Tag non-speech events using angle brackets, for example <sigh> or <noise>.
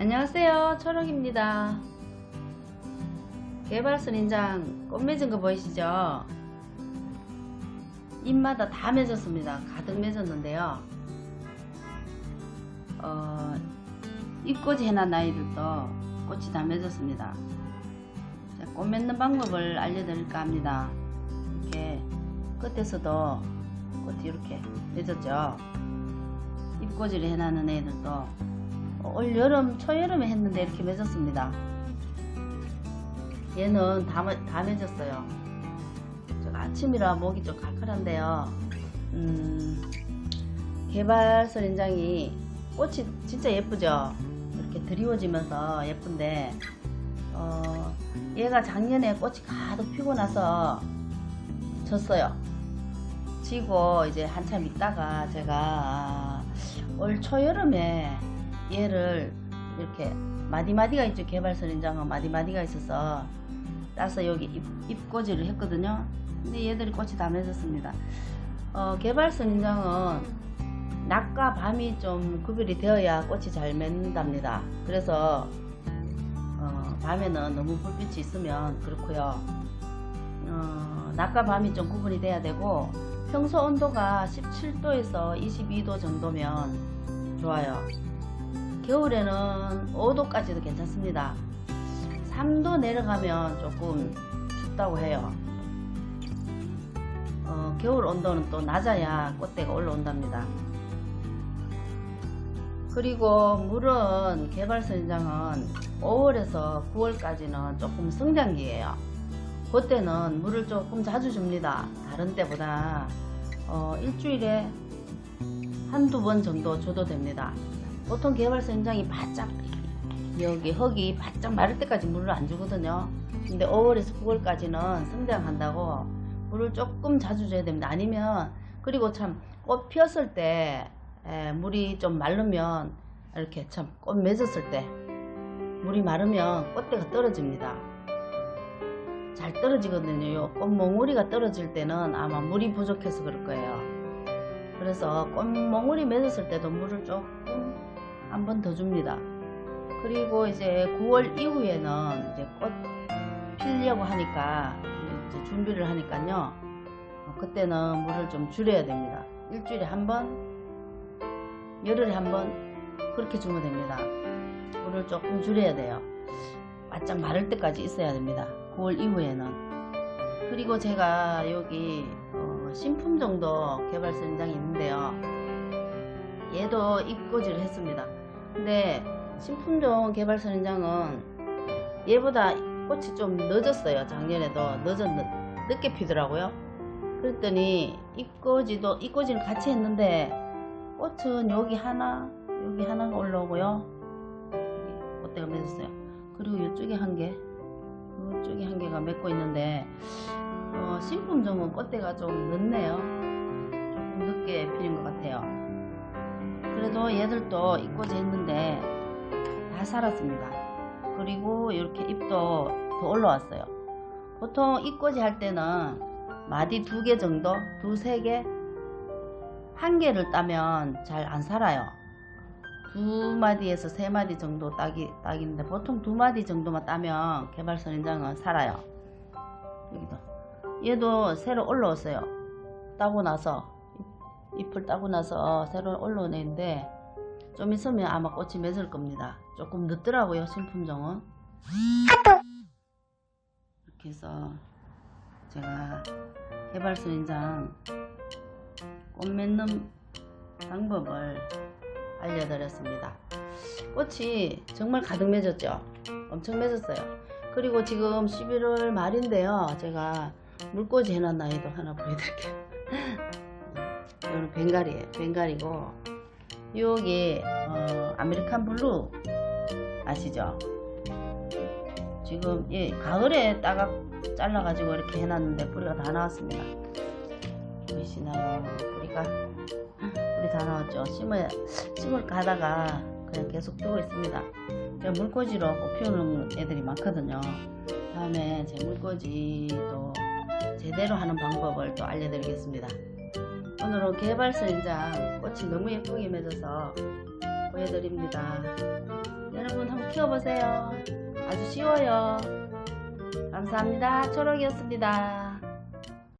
안녕하세요. 초록입니다. 개발선인장 꽃 맺은 거 보이시죠? 잎마다 다 맺었습니다. 가득 맺었는데요. 어, 잎꽂이 해놨 아이들도 꽃이 다 맺었습니다. 자, 꽃 맺는 방법을 알려드릴까 합니다. 이렇게 끝에서도 꽃이 이렇게 맺었죠. 잎꽂이를 해놨는 애들도 올 여름 초여름에 했는데 이렇게 맺었습니다. 얘는 다, 맺- 다 맺었어요. 제가 아침이라 목이 좀 칼칼한데요. 음, 개발선 인장이 꽃이 진짜 예쁘죠. 이렇게 드리워지면서 예쁜데 어, 얘가 작년에 꽃이 가득 피고 나서 졌어요. 지고 이제 한참 있다가 제가 아, 올 초여름에 얘를 이렇게 마디마디가 있죠. 개발선 인장은 마디마디가 있어서 따서 여기 잎, 잎꽂이를 했거든요. 근데 얘들이 꽃이 다 맺었습니다. 어, 개발선 인장은 낮과 밤이 좀 구별이 되어야 꽃이 잘 맺는답니다. 그래서 어, 밤에는 너무 불빛이 있으면 그렇고요. 어, 낮과 밤이 좀 구분이 돼야 되고 평소 온도가 17도에서 22도 정도면 좋아요 겨울에는 5도까지도 괜찮습니다. 3도 내려가면 조금 춥다고 해요. 어, 겨울 온도는 또 낮아야 꽃대가 올라온답니다. 그리고 물은 개발선장은 5월에서 9월까지는 조금 성장기예요. 그때는 물을 조금 자주 줍니다. 다른 때보다 어, 일주일에 한두 번 정도 줘도 됩니다. 보통 개발서 현장이 바짝 여기 흙이 바짝 마를 때까지 물을 안 주거든요. 근데 5월에서 9월까지는 성장한다고 물을 조금 자주 줘야 됩니다. 아니면 그리고 참 꽃 피었을 때 에, 물이 좀 마르면 이렇게 참 꽃 맺었을 때 물이 마르면 꽃대가 떨어집니다. 잘 떨어지거든요. 요 꽃몽우리가 떨어질 때는 아마 물이 부족해서 그럴 거예요. 그래서 꽃몽우리 맺었을 때도 물을 조금 한 번 더 줍니다. 그리고 이제 9월 이후에는 이제 꽃 피려고 하니까 이제 준비를 하니까요. 어, 그때는 물을 좀 줄여야 됩니다. 일주일에 한 번, 열흘에 한 번 그렇게 주면 됩니다. 물을 조금 줄여야 돼요. 바짝 마를 때까지 있어야 됩니다. 9월 이후에는. 그리고 제가 여기 어, 신품 정도 개발서 현장이 있는데요. 얘도 입고지를 했습니다. 근데 신품종 개발선 현장은 얘보다 꽃이 좀 늦었어요. 작년에도 늦었, 늦게 피더라고요. 그랬더니 입꼬지도, 입꼬지를 같이 했는데 꽃은 여기 하나, 여기 하나가 올라오고요. 꽃대가 맺었어요. 그리고 이쪽에 한 개, 이쪽에 한 개가 맺고 있는데 어, 신품종은 꽃대가 좀 늦네요. 조금 늦게 피는 것 같아요. 그래도 얘들도 입꼬지 했는데 다 살았습니다. 그리고 이렇게 잎도 더 올라왔어요. 보통 입꼬지 할 때는 마디 두 개 정도, 두세 개, 한 개를 따면 잘 안 살아요. 두 마디에서 세 마디 정도 따기, 따기인데 보통 두 마디 정도만 따면 개발선 인장은 살아요. 여기도. 얘도 새로 올라왔어요. 따고 나서 잎을 따고 나서 새로 올라온 애인데 좀 있으면 아마 꽃이 맺을 겁니다. 조금 늦더라고요 신품종은. 이렇게 해서 제가 개발선인장 꽃 맺는 방법을 알려드렸습니다. 꽃이 정말 가득 맺었죠. 엄청 맺었어요. 그리고 지금 11월 말인데요. 제가 물꽂이 해놨나 해도 하나 보여드릴게요. <laughs> 이거는 벵갈이에요. 벵갈이고 여기 어, 아메리칸 블루 아시죠? 지금 예 가을에 따가 잘라가지고 이렇게 해놨는데 뿌리가 다 나왔습니다. 보이시나요? 뿌리가 뿌리 다 나왔죠. 심을 심을 가다가 그냥 계속 뜨고 있습니다. 제가 물꽂이로 꽃 피우는 애들이 많거든요. 다음에 제 물꽂이도 제대로 하는 방법을 또 알려드리겠습니다. 오늘은 개발선인장 꽃이 너무 예쁘게 맺어서 보여드립니다. 여러분 한번 키워보세요. 아주 쉬워요. 감사합니다. 초록이었습니다.